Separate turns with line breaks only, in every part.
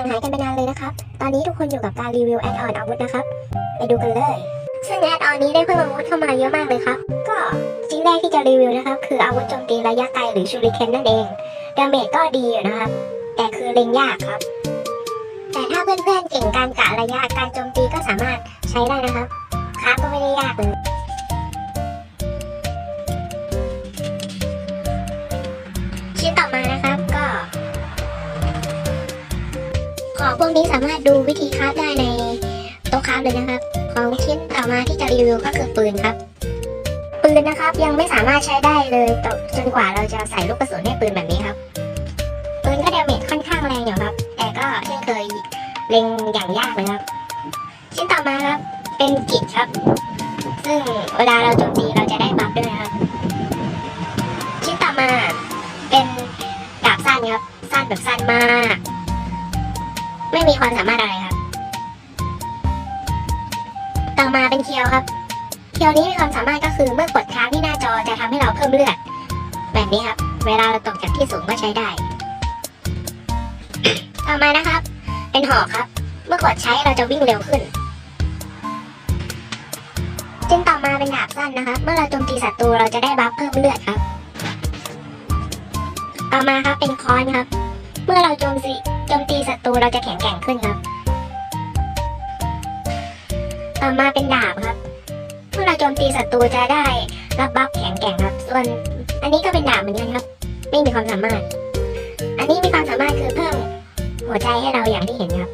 างหายกันไปนานเลยนะครับ ตอนนี้ทุกคนอยู่กับการรีวิวแอดออนอาวุธนะครับ ไปดูกันเลย ซึ่งแอดออนนี้ได้เพิ่มอาวุธเข้ามาเยอะมากเลยครับ ก็ชิ้นแรกที่จะรีวิวนะครับ คืออาวุธโจมตีระยะไกลหรือชูริเคนนั่นเอง ดาเมจก็ดีอยู่นะครับ แต่คือเล็งยากครับ แต่ถ้าเพื่อนๆเก่งการกะระยะการโจมตีก็สามารถใช้ได้นะครับครับก็ไม่ได้ยากเลยชิ้นต่อมา พวกนี้สามารถดูวิธีคราฟได้ในโต๊ะคราฟเลยนะครับ ของชิ้นต่อมาที่จะรีวิวก็คือปืนครับ ปืนนะครับยังไม่สามารถใช้ได้เลยจนกว่าเราจะใส่ลูกกระสุนให้ปืนแบบนี้ครับ ปืนก็เดาเมจค่อนข้างแรงอยู่ครับ แต่ก็เช่นเคยเล็งอย่างยากเลยครับ ชิ้นต่อมาครับเป็นกิจครับ ซึ่งเวลาเราโจมตีเราจะได้ ความสามารถอะไรครับ ต่อมาเป็นเคียวครับ เคียวนี้มีความสามารถก็คือเมื่อกดค้างที่หน้าจอจะทำให้เราเพิ่มเลือด แบบนี้ครับ เวลาเราตกจากที่สูงก็ใช้ได้ ต่อมานะครับ เป็นหอกครับ เมื่อกดใช้เราจะวิ่งเร็วขึ้นจึงต่อมาเป็นดาบสั้นนะครับ เมื่อเราโจมตีศัตรูเราจะได้บัฟเพิ่มเลือดครับ ต่อมาครับเป็นค้อนครับ เมื่อเราโจมตีโจมตีศัตรูเราจะแข็งแกร่งขึ้น มาเป็นดาบครับ เมื่อเราโจมตีศัตรูจะได้รับบัฟแข็งแกร่งครับ ส่วนอันนี้ก็เป็นดาบเหมือนกันครับ ไม่มีความสามารถ อันนี้มีความสามารถคือเพิ่มหัวใจให้เราอย่างที่เห็นครับ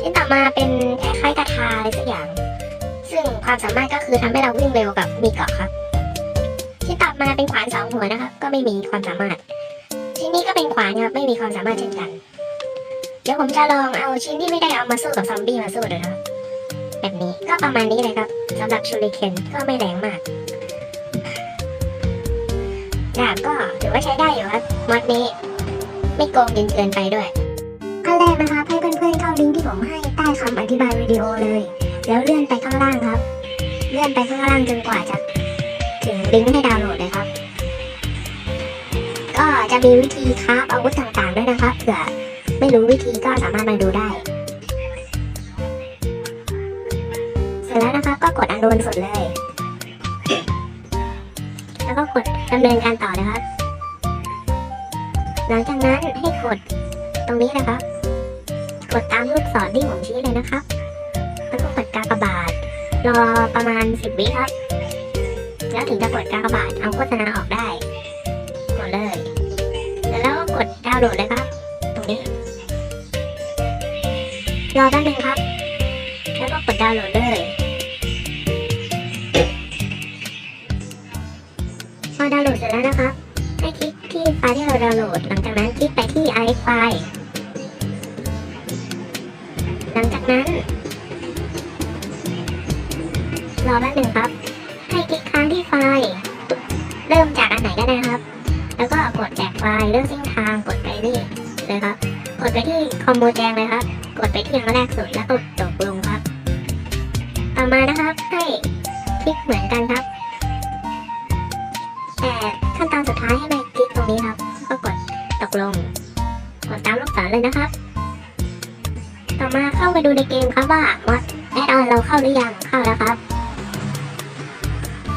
นี่ต่อมาเป็นคล้ายๆกระทาอะไรสักอย่าง ซึ่งความสามารถก็คือทำให้เราวิ่งเร็วกับมีเกาะครับที่ตัดมาเป็นขวานสองหัวนะครับ ก็ไม่มีความสามารถชิ้นนี้ก็เป็นขวานครับไม่มีความสามารถเช่นกัน ดี๋ยวผมจะลองเอาชิ้นที่ไม่ได้เอามาสู้กับซอมบี้มาสู้ดูนะครับแบบนี้ก็ประมาณนี้เลยครับสำหรับชูริเคนก็ไม่แรงมากดาบก็ถือว่าใช้ได้อยู่ครับมอดนี้ ไม่โกงจนเกินไปด้วยขั้นแรกนะครับให้เพื่อนๆเข้าลิงก์ที่ผมให้ใต้คำอธิบายวิดีโอเลย แล้วเลื่อนไปข้างล่างครับ เลื่อนไปข้างล่างจนกว่าจะถึงลิงก์ให้ดาวน์โหลดเลยครับ ก็จะมีวิธีคราฟอาวุธต่างๆด้วยนะครับเผื่อ ไม่รู้วิธีก็สามารถมาดูได้ เสร็จแล้วนะครับก็กดอันโดนสุดเลย แล้วก็กดดำเนินการต่อนะครับ หลังจากนั้นให้กดตรงนี้นะครับ กดตามลูกศรที่ผมชี้เลยนะครับ แล้วก็กดกากบาท รอประมาณ 10 วิครับ แล้วถึงจะกดกากบาทเอาโฆษณาออกได้ กดเลย แล้วก็กดดาวน์โหลดเลยครับ ตรงนี้ รอแป๊บนึงครับ แล้วก็กดดาวน์โหลดเลยพอดาวน์โหลดเสร็จแล้วนะครับ ให้คลิกที่ไฟล์ที่เราดาวน์โหลด หลังจากนั้นคลิกไปที่ i ไฟล์หลังจากนั้น รอแป๊บนึงครับ ให้คลิกค้างที่ไฟล์ เริ่มจากอันไหนก็ได้ครับ แล้วก็กดแจกไฟล์เลือกเส้นทางกดไปนี่เลยครับ กดไปที่คอมโบแจงเลยครับ กดไปที่อันแรกสุดแล้วกดตกลงครับ ต่อมานะครับให้คลิกเหมือนกันครับ แต่ขั้นตอนสุดท้ายให้ไปคลิกตรงนี้ครับ ก็กดตกลง กดตามลูกศรเลยนะครับ ต่อมาเข้าไปดูในเกมครับว่ามอดแอดออนเราเข้าหรือยัง เข้าแล้วครับ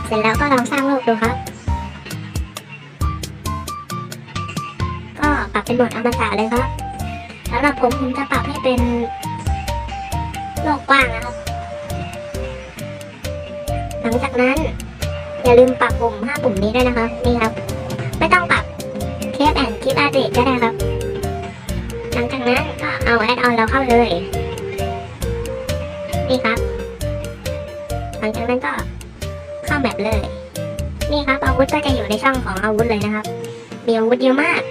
เสร็จแล้วก็ลองสร้างโลกดูครับก็ปรับเป็นโหมดอมตะเลยครับ สำหรับผมผมจะปรับให้เป็นโลกกว้างนะครับ หลังจากนั้น อย่าลืมปรับปุ่มห้าปุ่มนี้ด้วยนะครับ นี่ครับ ไม่ต้องปรับเทปแอนคลิปอาร์เดตก็ได้ครับ หลังจากนั้นก็เอาแอดออนเราเข้าเลย นี่ครับ หลังจากนั้นก็เข้าแบบเลย นี่ครับอาวุธก็จะอยู่ในช่องของอาวุธเลยนะครับมีอาวุธเยอะมาก